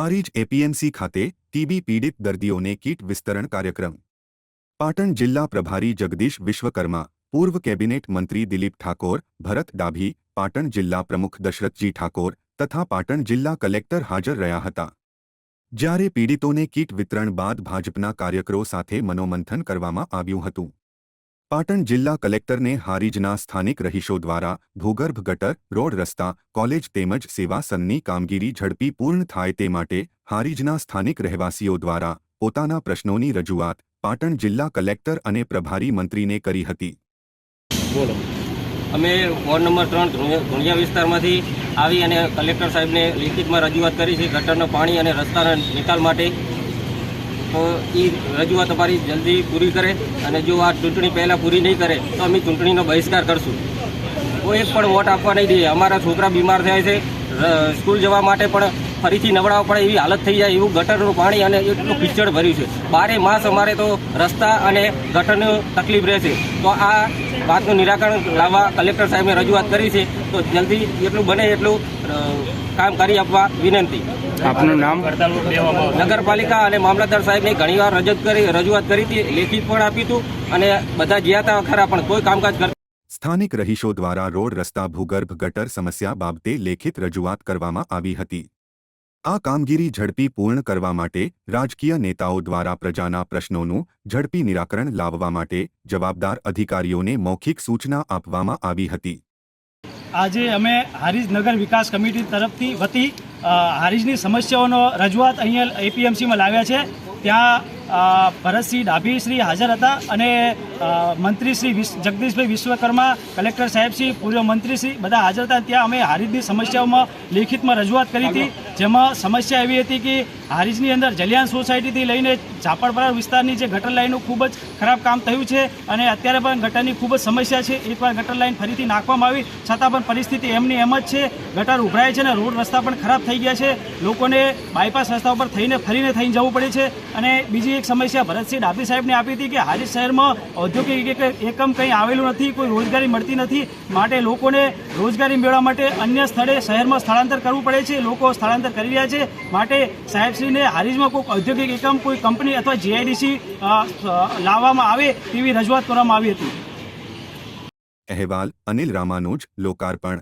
Harij APMC ખાતે TB પીડિત દર્દીઓને કીટ વિસ્તરણ કાર્યક્રમ. પાટણ જિલ્લા પ્રભારી જગદીશ વિશ્વકર્મા, પૂર્વ કેબિનેટ મંત્રી દિલીપ ઠાકોર, ભરત ડાભી, પાટણ જિલ્લા પ્રમુખ દશરથજી ઠાકોર તથા પાટણ જિલ્લા કલેક્ટર હાજર રહ્યા હતા. જ્યારે પીડિતોને કીટ વિતરણ બાદ ભાજપના કાર્યકરો સાથે મનોમંથન કરવામાં આવ્યું હતું. પાટણ જિલ્લા કલેક્ટરને હારીજના સ્થાનિક રહીશો દ્વારા ભૂગર્ભ ગટર, રોડ રસ્તા, કોલેજ તેમજ સેવા સનની કામગીરી ઝડપી પૂર્ણ થાય તે માટે હારીજના સ્થાનિક રહેવાસીઓ દ્વારા પોતાના પ્રશ્નોની રજૂઆત પાટણ જિલ્લા કલેક્ટર અને પ્રભારી મંત્રીને કરી હતી. બોલો. અમે વોર્ડ નંબર ત્રણ ધુણિયા વિસ્તારમાંથી આવી અને કલેક્ટર સાહેબને લિખિતમાં રજૂઆત કરી છે ગટરનું પાણી અને રસ્તાના નિકાલ માટે. એ રજૂઆત અમારી જલ્દી પૂરી કરે અને જો આ ચૂંટણી પહેલાં પૂરી નહીં કરે, તો અમે ચૂંટણીનો બહિષ્કાર કરશું. કોઈ એક પણ વોટ આપવા નહીં દઈએ. અમારા છોકરા બીમાર થયા છે. સ્કૂલ જવા માટે પણ ફરીથી નવડાવવા પડે એવી હાલત થઈ જાય એવું ગટરનું પાણી અને એટલું કિચડ ભર્યું છે. બારે માસ અમારે તો રસ્તા અને ગટરની તકલીફ રહેશે તો આ વાતનું નિરાકરણ લાવવા કલેક્ટર સાહેબને રજૂઆત કરી છે. તો જલ્દી એટલું બને એટલું કામ કરી આપવા વિનંતી. આપનું નામ? નગરપાલિકા અને મામલતદાર સાહેબને ઘણીવાર રજૂઆત કરી રજૂઆત કરી હતી લેખિત પણ આપ્યું હતું અને બધા જ્યાં હતા ખરા પણ કોઈ કામકાજ કરતા સ્થાનિક રહીશો દ્વારા રોડ રસ્તા ભૂગર્ભ ગટર સમસ્યા બાબતે લેખિત રજૂઆત કરવામાં આવી હતી. આ કામગીરી ઝડપી પૂર્ણ કરવા માટે રાજકીય નેતાઓ દ્વારા પ્રજાના પ્રશ્નોનું ઝડપી નિરાકરણ લાવવા માટે જવાબદાર અધિકારીઓને મૌખિક સૂચના આપવામાં આવી હતી. આજે અમે હારીજ નગર વિકાસ કમિટી તરફથી વતી હારીજની સમસ્યાઓનો રજૂઆત અહીંયા એપીએમસીમાં લાવ્યા છે. ત્યાં ભરતસિંહ ડાભી શ્રી હાજર હતા અને મંત્રી શ્રી જગદીશભાઈ વિશ્વકર્મા, કલેક્ટર સાહેબશ્રી પૂર્વ મંત્રીશ્રી બધા હાજર હતા. ત્યાં અમે હારીજની સમસ્યાઓમાં લેખિતમાં રજૂઆત કરી હતી. જેમાં સમસ્યા એવી હતી કે હારીજની અંદર જલિયાન સોસાયટીથી લઈને ઝાપડપરા વિસ્તારની જે ગટર લાઇનનું ખૂબ જ ખરાબ કામ થયું છે અને અત્યારે પણ ગટરની ખૂબ જ સમસ્યા છે. એકવાર ગટર લાઈન ફરીથી નાખવામાં આવી, છતાં પણ પરિસ્થિતિ એમની એમ જ છે. ગટર ઉભરાય છે અને રોડ રસ્તા પણ ખરાબ થઈ ગયા છે. લોકોને બાયપાસ રસ્તા ઉપર થઈને ફરીને થઈને જવું પડે છે. અને બીજી એક સમસ્યા ભરતસિંહ ડાભી સાહેબને આપી હતી કે હારીજ શહેરમાં ઔદ્યોગિક એકમ કંઈ આવેલું નથી, કોઈ રોજગારી મળતી નથી. માટે લોકોને રોજગારી મેળવવા માટે અન્ય સ્થળે શહેરમાં સ્થળાંતર કરવું પડે છે. લોકો સ્થળાંતર કરી રહ્યા છે. માટે સાહેબશ્રીને હારીજમાં કોઈ ઔદ્યોગિક એકમ, કોઈ કંપની અથવા જીઆઈડીસી લાવવામાં આવે તેવી રજૂઆત કરવામાં આવી હતી. અહેવાલ અનિલ રામાનુજ, લોકાર્પણ.